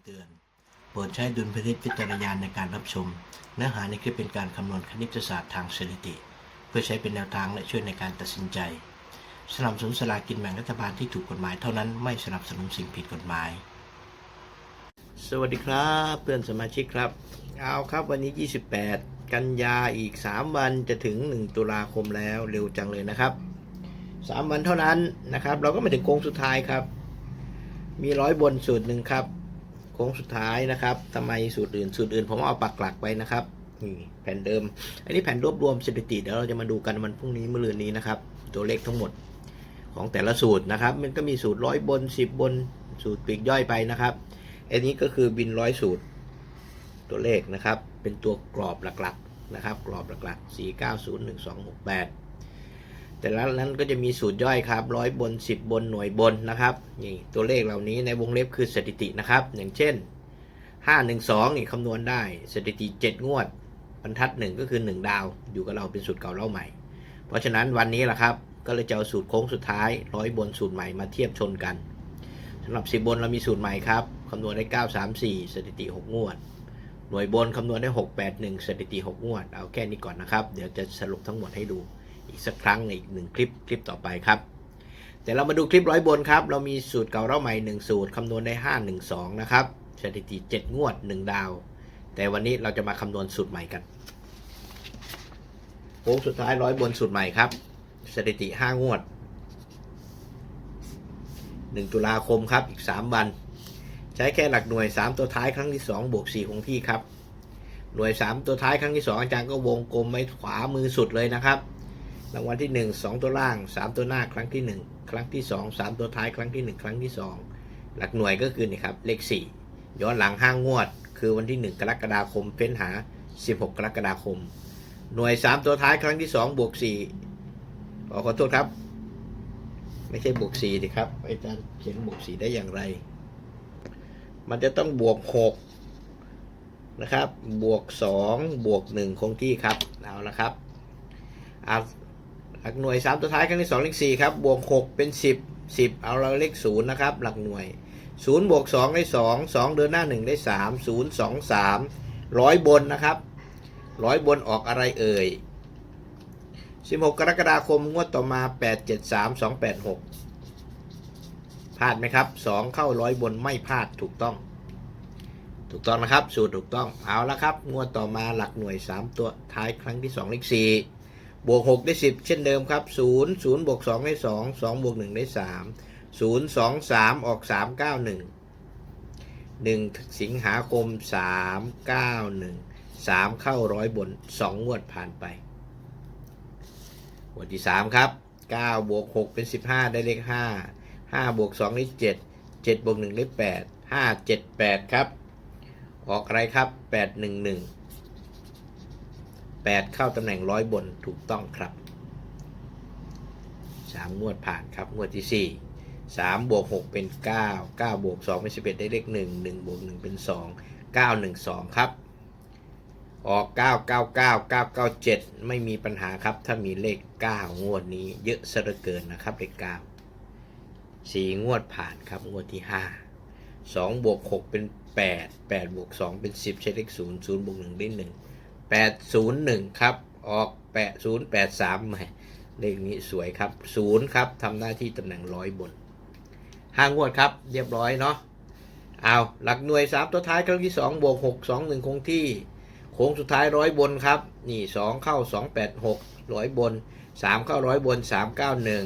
ำเตือน โปรดใช้ดุลพินิจพิจารณาในการรับชม เนื้อหาในคลิปเป็นการคำนวณคณิตศาสตร์ทางสถิติ เพื่อใช้เป็นแนวทางและช่วยในการตัดสินใจ สนับสนุนสลากินแบ่งรัฐบาลที่ถูกกฎหมายเท่านั้นไม่สนับสนุนสิ่งผิดกฎหมาย สวัสดีครับเพื่อนสมาชิกครับ เอาครับวันนี้ 28 กันยาอีก 3 วันจะถึง 1 ตุลาคมแล้วเร็วจังเลยนะครับ 3 วันเท่านั้นนะครับ เราก็มาถึงโค้งสุดท้ายครับมีร้อยบนสูตรหนึ่งครับ ค้งสุดท้ายนะครับทำไมสูตรอื่น สูตรอื่นผมเอาปักหลักไว้นะครับนี่แผ่นเดิม อันนี้แผ่นรวบรวมสถิติเดี๋ยวเราจะมาดูกันวันพรุ่งนี้เมื่อรืนนี้นะครับ ตัวเลขทั้งหมดของแต่ละสูตรนะครับ มันก็มีสูตรร้อยบน10บนสูตรปีกย่อยไปนะครับ อันนี้ก็คือบินร้อยสูตร ตัวเลขนะครับ เป็นตัวกรอบหลักๆนะครับ กรอบหลักๆ 4 9 0 1 2 6 8 แต่ละนั้นก็จะมีสูตรย่อยครับร้อยบน 10 บนหน่วยบนนะครับนี่ตัวเลขเหล่านี้ในวงเล็บคือสถิตินะครับ อย่างเช่น 512นี่คำนวณได้สถิติ 7 งวด บรรทัดหนึ่งก็คือ 1 ดาว อยู่กับเราเป็นสูตรเก่าเล่าใหม่ เพราะฉะนั้นวันนี้แหละครับ ก็เลยจะเอาสูตรโค้งสุดท้ายร้อยบนสูตรใหม่มาเทียบชนกันสำหรับ 10 บนเรามีสูตรใหม่ครับคำนวณได้ 934 สถิติ 6 งวดหน่วยบนคำนวณได้ 681 สถิติ 6 งวด เอาแค่นี้ก่อนนะครับ เดี๋ยวจะสรุปทั้งหมดให้ดู อีกสักครั้งในอีกหนึ่งคลิปคลิปต่อไปครับ แต่เรามาดูคลิปร้อยบนครับ เรามีสูตรเก่าเล่าใหม่ 1 สูตรคำนวณได้ 512 นะครับสถิติ 7 งวด 1 ดาว แต่วันนี้เราจะมาคำนวณสูตรใหม่กันโค้งสุดท้ายร้อยบนสูตรใหม่ครับสถิติ 5 งวด 1 ตุลาคมครับอีก 3 วัน ใช้แค่หลักหน่วย 3 ตัวท้ายครั้งที่2บวก4คงที่ครับหน่วย 3 ตัวท้ายครั้งที่ 2 อาจารย์ก็วงกลมไว้ขวามือสุดเลยนะครับ รางวัลที่ 1 2 ตัวล่าง 3 ตัวหน้าครั้งที่ 1 ครั้งที่ 2 3 ตัวท้ายครั้งที่ 1 ครั้งที่ 2 หลักหน่วยก็คือนี่ครับเลข 4 ย้อนหลัง5งวด คือวันที่ 1 กรกฎาคมเฟ้นหา 16 กรกฎาคม หน่วย 3 ตัวท้ายครั้งที่ 2 บวก4ขอขอโทษครับ ไม่ใช่บวก4ดิครับอาจารย์เขียนบวก4ได้อย่างไร มันจะต้องบวก 6 นะครับ บวก 2 บวก 1 คงที่ครับเอาละครับเอา หลักหน่วย 3 ตัวท้ายครั้งที่2เลข4ครับบวก6เป็น 10 10 เอาเราเลข0นะครับหลักหน่วย0บวก2ได้2 2 เดินหน้า 1 ได้ 3 0 2 3ร้อยบนนะครับร้อยบนออกอะไรเอ่ย 16 กรกฎาคมงวดต่อมา 8 7 3 2 8 6พลาดไหมครับ 2 เข้าร้อยบนไม่พลาดถูกต้อง ถูกต้องนะครับ สูตรถูกต้องเอาละครับ งวดต่อมาหลักหน่วย 3 ตัวท้ายครั้งที่2เลข4 บวก 6 ได้ 10 เช่นเดิมครับ 0 0 บวก 2 ได้ 2 2 บวก 1 ได้ 3 0 2 3 ออก 3 9 1 1 สิงหาคม 3 9 1 3 เข้าร้อยบน 2 งวดผ่านไปงวดที่ 3 ครับ 9 บวก 6 เป็น 15 ได้เลข 5 5 บวก 2 ได้ 7 7 บวก 1 ได้ 8 5 7 8 ครับ ออกอะไรครับ 8 1 1 8 เข้าตำแหน่งร้อยบนถูกต้องครับ 3 งวดผ่านครับ งวดที่ 4 3บวก6เป็น 9 9บวก2เป็น11 ได้เลข1 1บวก1เป็น 2 9 1 2 ครับ ออก 9 9 9 9 9 7 ไม่มีปัญหาครับ ถ้ามีเลข 9 งวดนี้เยอะซะเหลือเกินนะครับเลข9สี่งวดผ่านครับ งวดที่ห้าสองบวกหกเป็นแปดแปดบวกสองเป็นสิบใช้เลขศูนย์ศูนย์บวกหนึ่งได้หนึ่ง แปดศูนย์หนึ่งครับ ออกแปดศูนย์แปดสามแหมเลขนี้สวยครับศูนย์ครับทำหน้าที่ตำแหน่งร้อยบนห้างวดครับ เรียบร้อยเนาะเอาหลักหน่วยสามตัวท้ายครั้งที่สองบวกหกสองหนึ่งคงที่โค้งสุดท้ายร้อยบนครับ นี่สองเข้าสองแปดหกร้อยบนสามเข้าร้อยบนสามเก้าหนึ่ง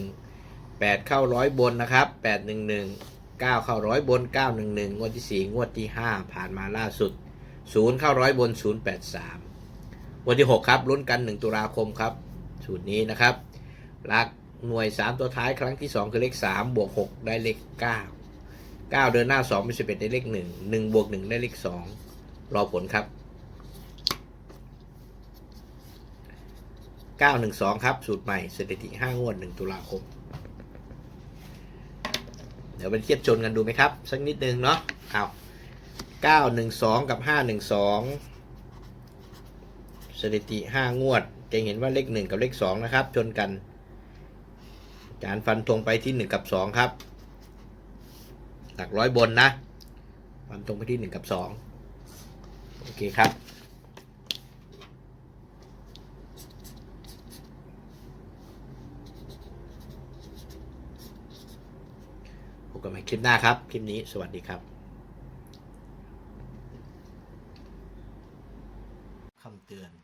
แปดเข้าร้อยบนนะครับแปดหนึ่งหนึ่งเก้าเข้าร้อยบนเก้าหนึ่งหนึ่งงวดที่สี่งวดที่ห้าผ่านมาล่าสุดศูนย์เข้าร้อยบนศูนย์แปดสาม วดที่หกครับลุ้นกันหนึ่งตุลาคมครับ สูตรนี้นะครับหลักหน่วยสามตัวท้ายครั้งที่สองคือเลขสามบวกหกได้เลขเก้าเก้าเดินหน้าสองเป็นสิบได้เลขหนึ่งหนึ่งบวกหนึ่งได้เลขสองรอผลครับเก้าหนึ่งสองครับ สูตรใหม่สถิติห้างวดหนึ่งตุลาคม เดี๋ยวไปเทียบชนกันดูไหมครับ สักนิดนึงเนาะเอาเก้าหนึ่งสองกับห้าหนึ่ง สถิติห้างวด จะเห็นว่าเลขหนึ่งกับเลขสองนะครับ ชนกันอาจารย์ฟันธงไปที่หนึ่งกับสองครับ หลักร้อยบนนะ ฟันตรงไปที่หนึ่งกับสองโอเคครับพบกันใหม่คลิปหน้าครับ คลิปนี้สวัสดีครับคำเตือน